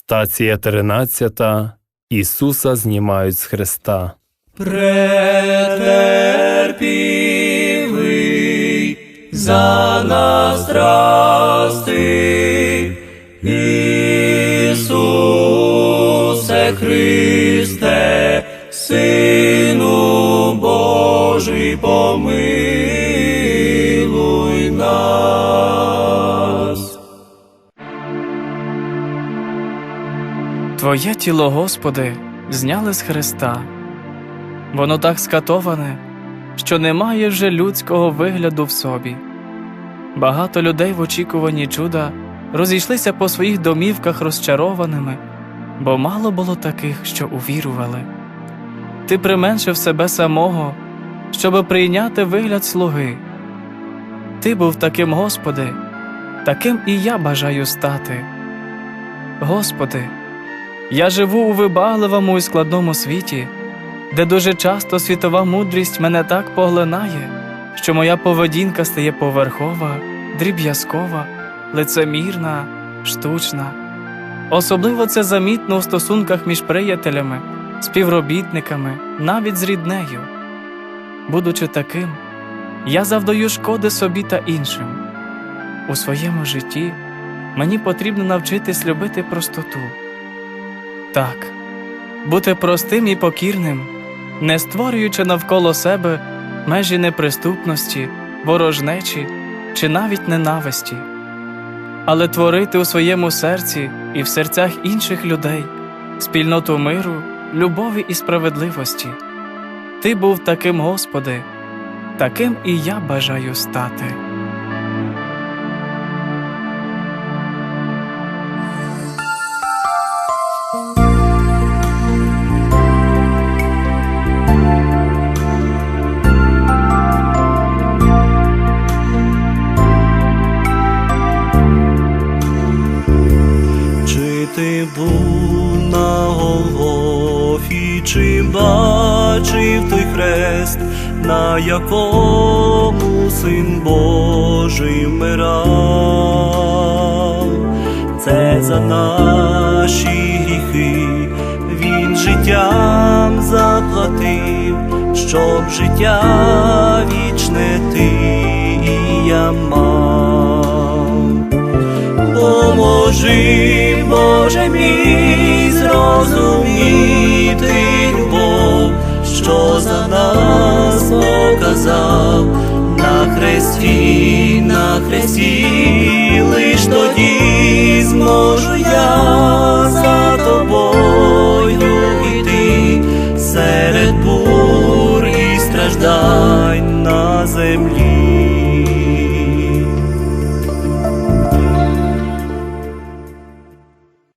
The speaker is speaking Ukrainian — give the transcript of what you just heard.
Стація 13. Ісуса знімають з хреста. претерпівий за нас страсти, Ісусе Христе, Сину Божий, помилуй Твоє тіло, Господи, зняли з Христа. Воно так скатоване, що не має вже людського вигляду в собі. Багато людей в очікуванні чуда розійшлися по своїх домівках розчарованими, бо мало було таких, що увірували. Ти применшив себе самого, щоб прийняти вигляд слуги. Ти був таким, Господи, таким і я бажаю стати. Господи, я живу у вибагливому і складному світі, де дуже часто світова мудрість мене так поглинає, що моя поведінка стає поверхова, дріб'язкова, лицемірна, штучна. Особливо це замітно у стосунках між приятелями, співробітниками, навіть з ріднею. Будучи таким, я завдаю шкоди собі та іншим. У своєму житті мені потрібно навчитись любити простоту. Так, бути простим і покірним, не створюючи навколо себе межі неприступності, ворожнечі чи навіть ненависті, але творити у своєму серці і в серцях інших людей спільноту миру, любові і справедливості. Ти був таким, Господи, таким і я бажаю стати. Ти був на Голгофі, чи бачив той хрест, на якому син Божий вмирав? Це за наші гріхи, він життям заплатив, щоб життя вічне ти Поможи, Боже мій, зрозуміти любов, що за нас показав на хресті, на хресті,